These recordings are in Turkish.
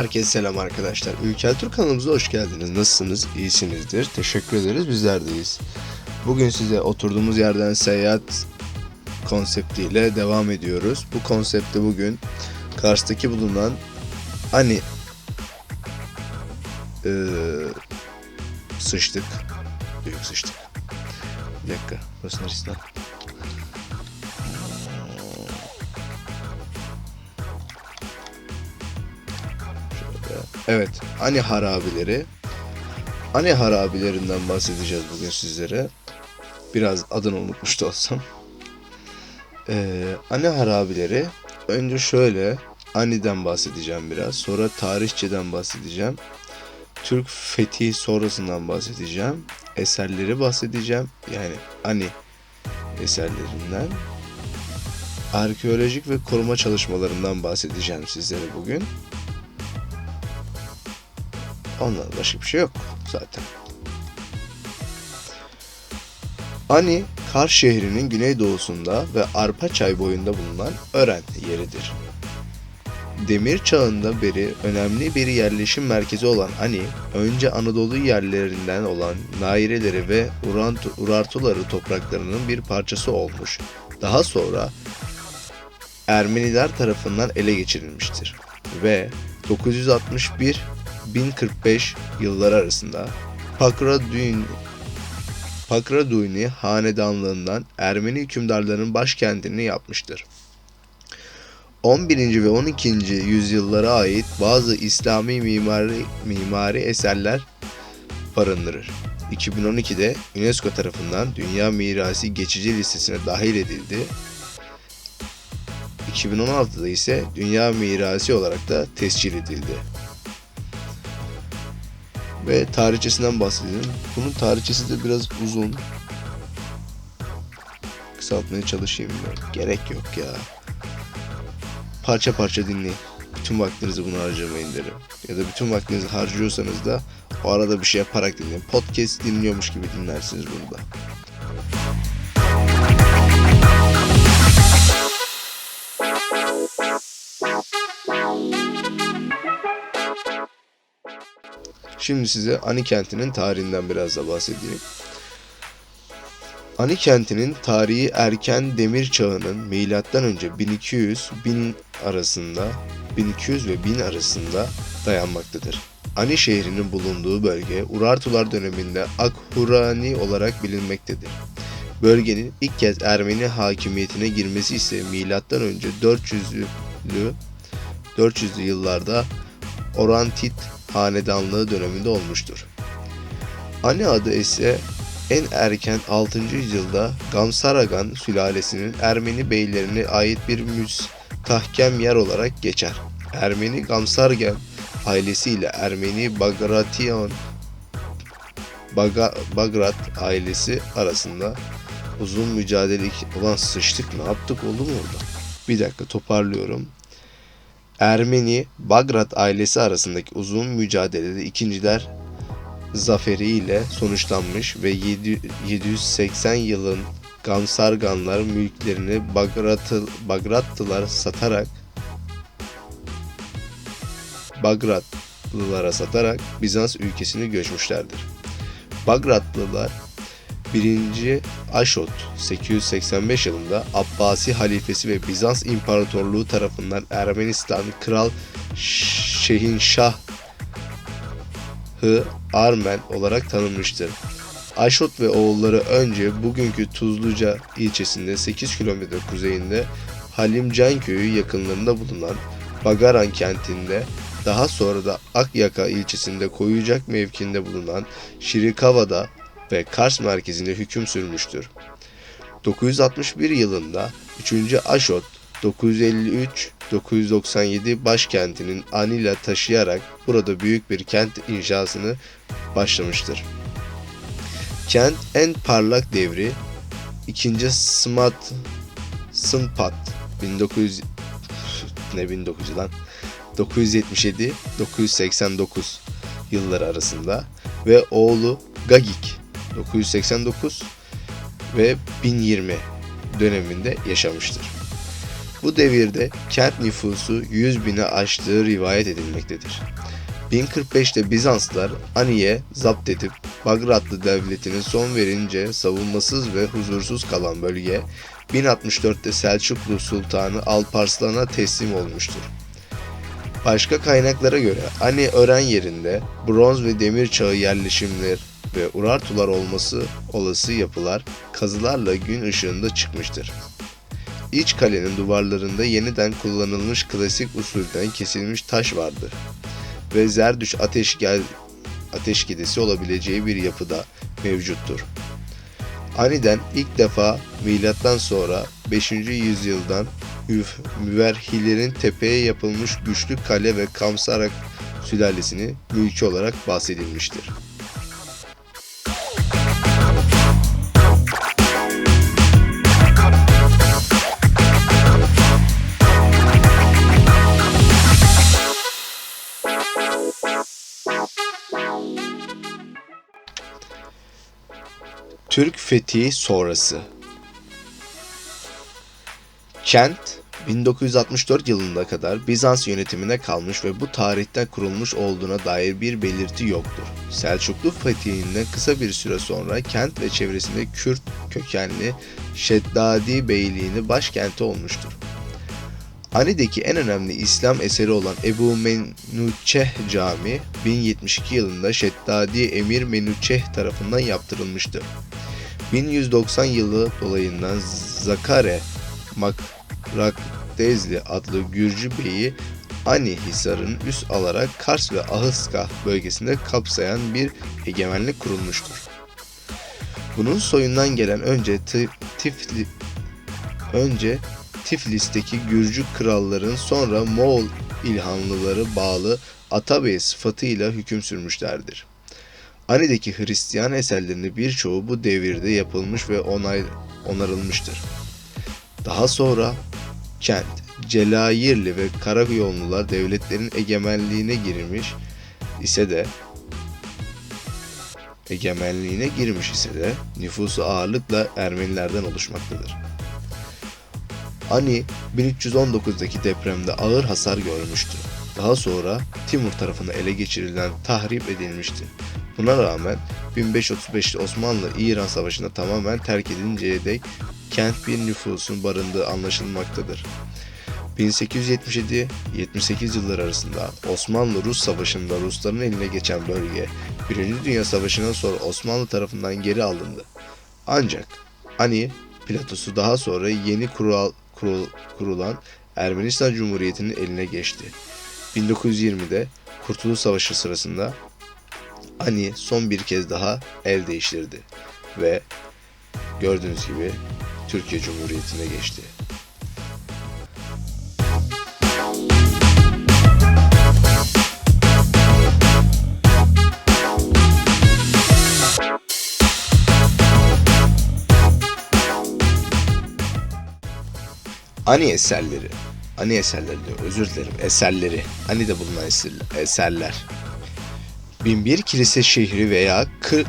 Herkese selam arkadaşlar. Ülkel Tur kanalımıza hoş geldiniz. Nasılsınız? İyisinizdir. Teşekkür ederiz. Bizler de iyiyiz. Bugün size oturduğumuz yerden seyahat konseptiyle devam ediyoruz. Bu konsepte bugün Kars'taki bulunan Ani eee, sıçtık. Büyük sıçtık. Bir dakika. Burası? Evet. Ani harabileri. Ani harabilerinden bahsedeceğiz bugün sizlere. Biraz adını unutmuş da olsam. Ee, Ani harabileri önce şöyle Ani'den bahsedeceğim biraz. Sonra tarihçeden bahsedeceğim. Türk fethi sonrasından bahsedeceğim. Eserleri bahsedeceğim. Yani Ani eserlerinden. Arkeolojik ve koruma çalışmalarından bahsedeceğim sizlere bugün. Ondan başka bir şey yok zaten. Ani, Kars şehrinin güneydoğusunda ve Arpaçay boyunda bulunan Ören yeridir. Demir çağında beri önemli bir yerleşim merkezi olan Ani, önce Anadolu yerlerinden olan Naireleri ve Urartuları topraklarının bir parçası olmuş. Daha sonra Ermeniler tarafından ele geçirilmiştir ve 961-1045 yılları arasında Pakradüyn Pakraduyni hanedanlığından Ermeni hükümdarlarının başkentini yapmıştır. 11. ve 12. yüzyıllara ait bazı İslami mimari, mimari eserler barındırır. 2012'de UNESCO tarafından Dünya Mirası geçici listesine dahil edildi 2016'da ise Dünya Mirası olarak da tescil edildi. Ve tarihçesinden bahsedelim. Bunun tarihçesi de biraz uzun. Kısaltmaya çalışayım ben. Gerek yok ya. Parça parça dinleyin. Bütün vaktinizi buna harcamayın derim. Ya da bütün vaktinizi harcıyorsanız da o arada bir şey yaparak dinleyin. Podcast dinliyormuş gibi dinlersiniz bunu da. Şimdi size Ani kentinin tarihinden biraz da bahsedeyim. Ani kentinin tarihi erken demir çağının milattan önce 1200 bin arasında 1200 ve 1000 arasında dayanmaktadır. Ani şehrinin bulunduğu bölge Urartular döneminde Akhurani olarak bilinmektedir. Bölgenin ilk kez Ermeni hakimiyetine girmesi ise milattan önce 400'lü 400'lü yıllarda Orantit hanedanlığı döneminde olmuştur. Ani adı ise en erken 6. yüzyılda Gamsaragan sülalesinin Ermeni beylerine ait bir müstahkem yer olarak geçer. Ermeni Gamsargan ailesiyle Ermeni Bagration Baga, Bagrat ailesi arasında uzun mücadele olan sıçtık ne yaptık oğlum orada? Bir dakika toparlıyorum. Ermeni Bagrat ailesi arasındaki uzun mücadelede ikinciler zaferiyle sonuçlanmış ve 7 780 yılın Gamsarganlar mülklerini Bagratı, Bagratlılar satarak Bagratlılara satarak Bizans ülkesine göçmüşlerdir. Bagratlılar 1. Aşot 885 yılında Abbasi halifesi ve Bizans İmparatorluğu tarafından Ermenistan Kral Şehinşah Hı Armen olarak tanınmıştır. Aşot ve oğulları önce bugünkü Tuzluca ilçesinde 8 kilometre kuzeyinde Halimcan köyü yakınlarında bulunan Bagaran kentinde daha sonra da Akyaka ilçesinde Koyucak mevkinde bulunan Şirikava'da ve Kars merkezinde hüküm sürmüştür. 961 yılında 3. Aşot 953-997 başkentinin Anila taşıyarak burada büyük bir kent inşasını başlamıştır. Kent en parlak devri 2. Smat Sımpat 1900 ne 1900 lan 977 989 yılları arasında ve oğlu Gagik 989 ve 1020 döneminde yaşamıştır. Bu devirde kent nüfusu 100 bini aştığı rivayet edilmektedir. 1045'te Bizanslar Ani'ye zapt edip Bagratlı devletine son verince savunmasız ve huzursuz kalan bölge 1064'te Selçuklu Sultanı Alparslan'a teslim olmuştur. Başka kaynaklara göre Ani öğren yerinde bronz ve demir çağı yerleşimler ve Urartular olması olası yapılar kazılarla gün ışığında çıkmıştır. İç kalenin duvarlarında yeniden kullanılmış klasik usulden kesilmiş taş vardır ve Zerdüş ateş gel ateş gidesi olabileceği bir yapıda mevcuttur. Aniden ilk defa milattan sonra 5. yüzyıldan müverhilerin tepeye yapılmış güçlü kale ve Kamsarak sülalesini mülki olarak bahsedilmiştir. Türk fethi sonrası Kent 1964 yılına kadar Bizans yönetimine kalmış ve bu tarihten kurulmuş olduğuna dair bir belirti yoktur. Selçuklu fethinden kısa bir süre sonra kent ve çevresinde Kürt kökenli Şeddadi Beyliğini başkenti olmuştur. Ani'deki en önemli İslam eseri olan Ebu Menuçeh Camii 1072 yılında Şeddadi Emir Menuçeh tarafından yaptırılmıştır. 1190 yılı dolayından Zakare Makrakdezli adlı Gürcü beyi Ani Hisarı'nın üst alarak Kars ve Ahıska bölgesinde kapsayan bir egemenlik kurulmuştur. Bunun soyundan gelen önce Ti- Tifli önce Tiflis'teki Gürcü kralların sonra Moğol İlhanlıları bağlı Atabey sıfatıyla hüküm sürmüşlerdir. Ani'deki Hristiyan eserlerinin birçoğu bu devirde yapılmış ve onay onarılmıştır. Daha sonra kent, Celayirli ve Karayollular devletlerin egemenliğine girmiş ise de egemenliğine girmiş ise de nüfusu ağırlıkla Ermenilerden oluşmaktadır. Ani 1319'daki depremde ağır hasar görmüştü. Daha sonra Timur tarafından ele geçirilen tahrip edilmişti. Buna rağmen 1535'te Osmanlı-İran Savaşı'nda tamamen terk edilinceye dek kent bir nüfusun barındığı anlaşılmaktadır. 1877-78 yılları arasında Osmanlı-Rus Savaşı'nda Rusların eline geçen bölge 1. Dünya Savaşı'ndan sonra Osmanlı tarafından geri alındı. Ancak Ani platosu daha sonra yeni kural, kurul- kurulan Ermenistan Cumhuriyeti'nin eline geçti. 1920'de Kurtuluş Savaşı sırasında Ani son bir kez daha el değiştirdi ve gördüğünüz gibi Türkiye Cumhuriyeti'ne geçti. Ani eserleri. Ani eserleri diyor. Özür dilerim. Eserleri. Ani'de bulunan eser- eserler. 1001 kilise şehri veya 40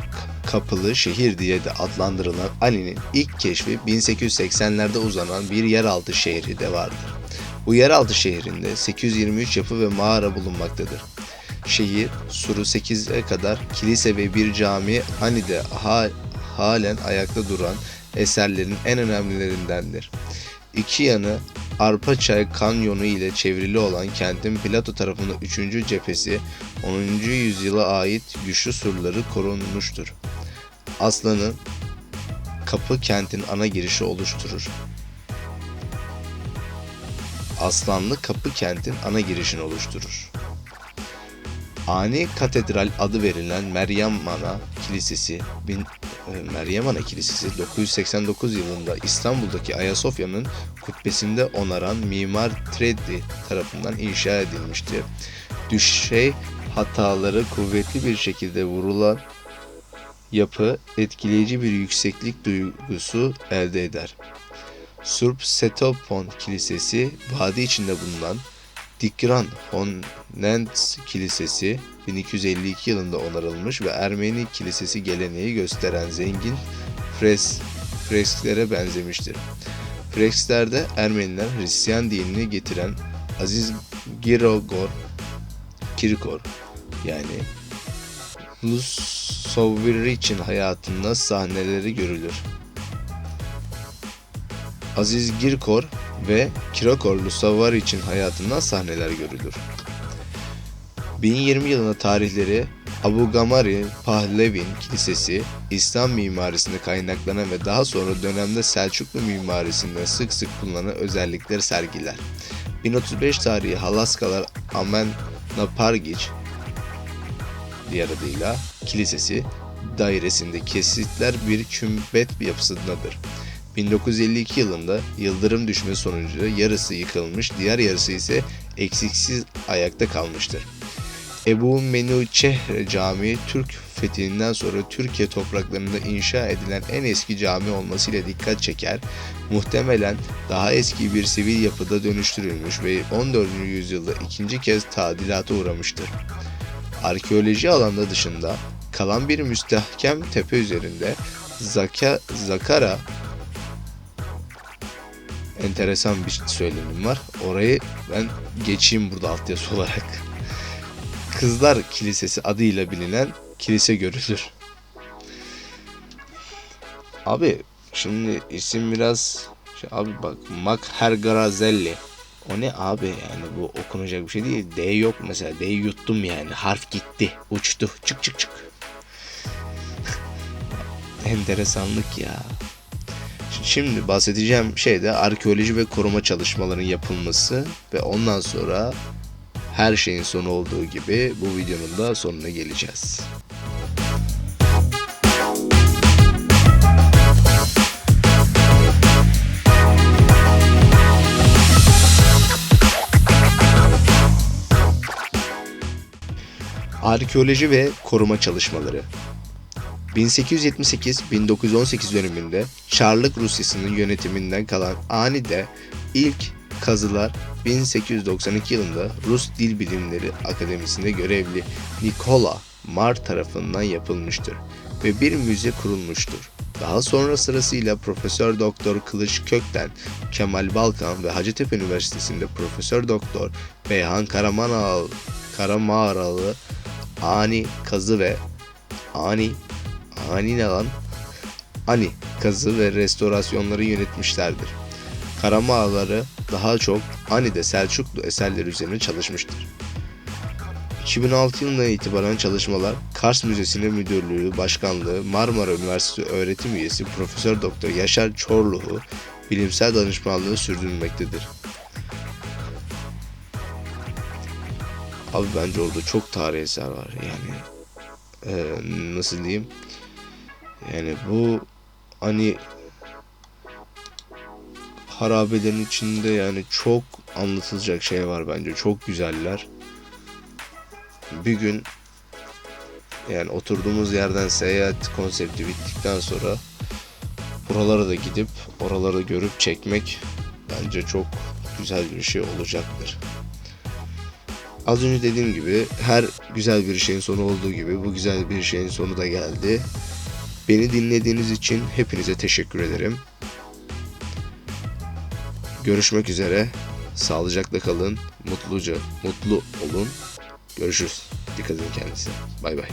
kapılı şehir diye de adlandırılan Ani'nin ilk keşfi 1880'lerde uzanan bir yeraltı şehri de vardır. Bu yeraltı şehrinde 823 yapı ve mağara bulunmaktadır. Şehir suru 8'e kadar kilise ve bir cami Ani'de ha- halen ayakta duran eserlerin en önemlilerindendir. İki yanı Arpaçay Kanyonu ile çevrili olan kentin Plato tarafından 3. cephesi 10. yüzyıla ait güçlü surları korunmuştur. Aslan'ın kapı kentin ana girişi oluşturur. Aslanlı kapı kentin ana girişini oluşturur. Ani Katedral adı verilen Meryem Ana Kilisesi Meryem Ana Kilisesi 989 yılında İstanbul'daki Ayasofya'nın kubbesinde onaran Mimar Tredi tarafından inşa edilmiştir. Düşey hataları kuvvetli bir şekilde vurulan yapı etkileyici bir yükseklik duygusu elde eder. Surp Setopon Kilisesi vadi içinde bulunan Dikran Honens Kilisesi 1252 yılında onarılmış ve Ermeni kilisesi geleneği gösteren zengin fres, fresklere benzemiştir. Fresklerde Ermeniler Hristiyan dinini getiren Aziz Girogor Kirkor yani Lusoviriç'in hayatında sahneleri görülür. Aziz Girkor ve Kirokor Lusoviriç'in hayatından sahneler görülür. 1020 yılında tarihleri Abu Gamari Pahlevin Kilisesi, İslam mimarisinde kaynaklanan ve daha sonra dönemde Selçuklu mimarisinde sık sık kullanılan özellikleri sergiler. 1035 tarihi Halaskalar Amen Napargiç diğer adıyla kilisesi dairesinde kesitler bir kümbet yapısındadır. 1952 yılında yıldırım düşme sonucu yarısı yıkılmış, diğer yarısı ise eksiksiz ayakta kalmıştır. Ebu Menuçehre Camii Türk fethinden sonra Türkiye topraklarında inşa edilen en eski cami olmasıyla dikkat çeker, muhtemelen daha eski bir sivil yapıda dönüştürülmüş ve 14. yüzyılda ikinci kez tadilata uğramıştır. Arkeoloji alanda dışında kalan bir müstehkem tepe üzerinde Zaka, Zakara enteresan bir söylemim var. Orayı ben geçeyim burada altyazı olarak. Kızlar Kilisesi adıyla bilinen kilise görülür. Abi şimdi isim biraz şey, abi bak Makhergarazelli. O ne abi yani bu okunacak bir şey değil. D yok mesela. D'yi yuttum yani. Harf gitti. Uçtu. Çık çık çık. Enteresanlık ya. Şimdi bahsedeceğim şey de arkeoloji ve koruma çalışmalarının yapılması ve ondan sonra her şeyin sonu olduğu gibi bu videonun da sonuna geleceğiz. Arkeoloji ve koruma çalışmaları 1878-1918 döneminde Çarlık Rusyası'nın yönetiminden kalan Ani'de ilk kazılar 1892 yılında Rus Dil Bilimleri Akademisi'nde görevli Nikola Mar tarafından yapılmıştır ve bir müze kurulmuştur. Daha sonra sırasıyla Profesör Doktor Kılıç Kökten, Kemal Balkan ve Hacettepe Üniversitesi'nde Profesör Doktor Beyhan Karamanal, Karamağaralı Ani Kazı ve Ani Ani ne lan? Ani kazı ve restorasyonları yönetmişlerdir. Karamağaları daha çok Ani'de Selçuklu eserleri üzerine çalışmıştır. 2006 yılından itibaren çalışmalar Kars Müzesi'nin müdürlüğü, başkanlığı, Marmara Üniversitesi öğretim üyesi Profesör Doktor Yaşar Çorluhu bilimsel danışmanlığı sürdürülmektedir. Abi bence orada çok tarih eser var yani e, nasıl diyeyim yani bu hani harabelerin içinde yani çok anlatılacak şey var bence. Çok güzeller. Bir gün yani oturduğumuz yerden seyahat konsepti bittikten sonra buralara da gidip oraları görüp çekmek bence çok güzel bir şey olacaktır. Az önce dediğim gibi her güzel bir şeyin sonu olduğu gibi bu güzel bir şeyin sonu da geldi. Beni dinlediğiniz için hepinize teşekkür ederim. Görüşmek üzere. Sağlıcakla kalın. Mutluca, mutlu olun. Görüşürüz. Dikkat edin kendinize. Bay bay.